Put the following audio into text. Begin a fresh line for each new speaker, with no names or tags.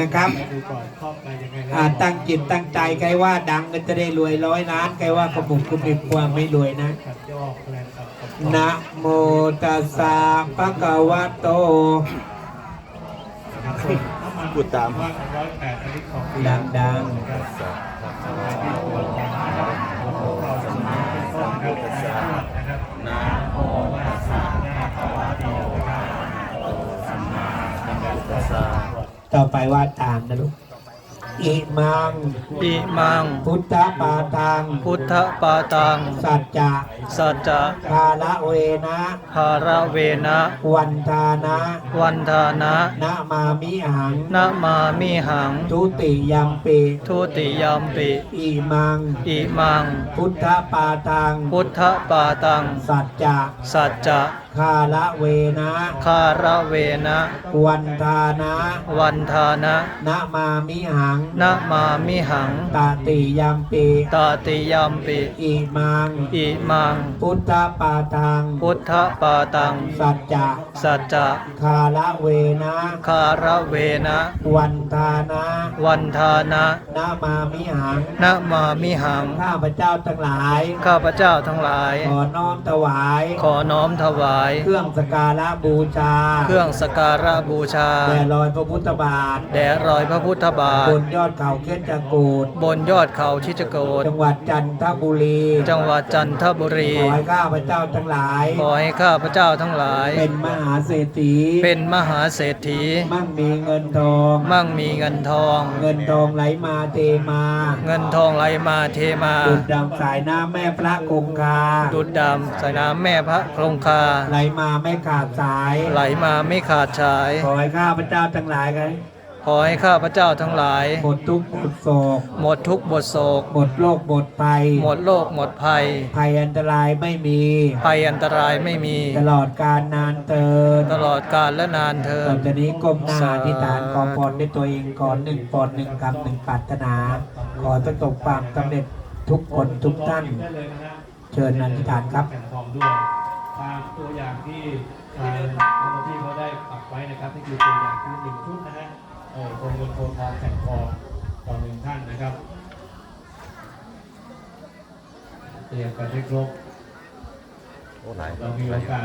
นะครับ
ดูก่อนครอบไปยังไงแล้ว
อ่าตั้งจิตตั้งใจใครว่าดังก็จะได้รวยร้อยล้านใครว่ากระบุกกระปิบความไม่รวยนะ
ขัดยอกแรงตับกับ
นะโมตัสสะภะคะวะโต
พูดตาม
ว่าร้อยแปดอันนี้ของดี
ดังดัง
นะครับสบายที่ตัวของนะครับของเราสมัยเป็นต้นนะครับนะครับนะโมตัสสะนะภะคะวะโตนะครับ
ต่อไปว่าตามนะลูกอิมัง
อิมัง
พุทธปาตัง
พุทธปาตัง
สัจจะ
สัจจะ
คาละเวนะ
ภาระเวนะ
วันทานะ
วันทานะ
นะมามิหัง
นะมามิหัง
ทุติยัมปิ
ทุติยัมปิ
อิมัง
อิมัง
พุทธปาตัง
พุทธปาตัง
สัจจะ
สัจจะ
คาละเวนะ
คาระเวนะ
วันทานะ
วันทานะ
นะมามิหัง
นะมามิหัง
ตาติยัมปิ
ตาติยัมปิ
อิมัง
อิมัง
พุทธปาตัง
พุทธปาตัง
สัจจะ
สัจจะ
คาละเวนะ
คาระเวนะ
วันทานะ
วันทานะ
นะมามิหัง
นะมามิหัง
ข้าพเจ้าทั้งหลาย
ข้าพเจ้าทั้งหลาย
ขอน้อมถวาย
ขอน้อมถวาย
เครื่องสกการะบูชา
เครื่องสกการะบูชา
แด่รอยพระพุทธบาท
แด่รอยพระพุทธบาท
บนยอดเขาเข็ดจักูด
บนยอดเขาชิจโกฏ
จังหวัดจันทบุรี
จังหวัดจันทบุรี
ขอให้ข้าพเจ้าทั้งหลาย
ขอให้ข้าพเจ้าทั้งหลาย
เป็นมหาเศรษฐี
เป็นมหาเศรษฐี
มั่งมีเงินทอง
มั่งมีเงินทอง
เงินทองไหลมาเทมา
เงินทองไหลมาเทมา
ดุดดังสายน้ำแม่พระคงคา
ดุดดำใส่น้ำแม่พระโครงคา
ไหลมาไม่ขาดสาย
ไหลมาไม่ขาดฉาย
ขอให้ข้าพเจ้าทั้งหลายกัน
ขอให้ข้าพเจ้าทั้งหลาย
หมดทุกข์หมดโศก
หมดทุกข์หมดโศก
หมดโรคหมดภัย
หมดโรคหมดภัย
ภัยอันตรายไม่มี
ภัยอันตรายไม่มี
ตลอดการนานเติน
ตลอดกาลและนานเธอ
ต่อ
ญ
จากนี้ก้มหน้า
สา
อ
ธุ
ธิษฐานขอพรด้วยตัวเองก่อนหนึ่งปอนหนึ่งคำหนึ่งปรารถนา ขอให้ประสบความสำเร็จทุกคนทุกท่าน
ได้เลยนะฮะ
เชิญอธิษฐานครับ
แผ่นทองด้วยตามตัวอย่างที่ทางเจ้าหน้าที่เขาได้ปักไว้นะครับนี่คือตัวอย่างที่หนึ่งชุดนะฮะ เออโครงเงินโครงทองแผ่นทองต่อหนึ่งท่านนะครับ เตรียมกันให้ครบ
โอ้หลาย
เรามีโอกาส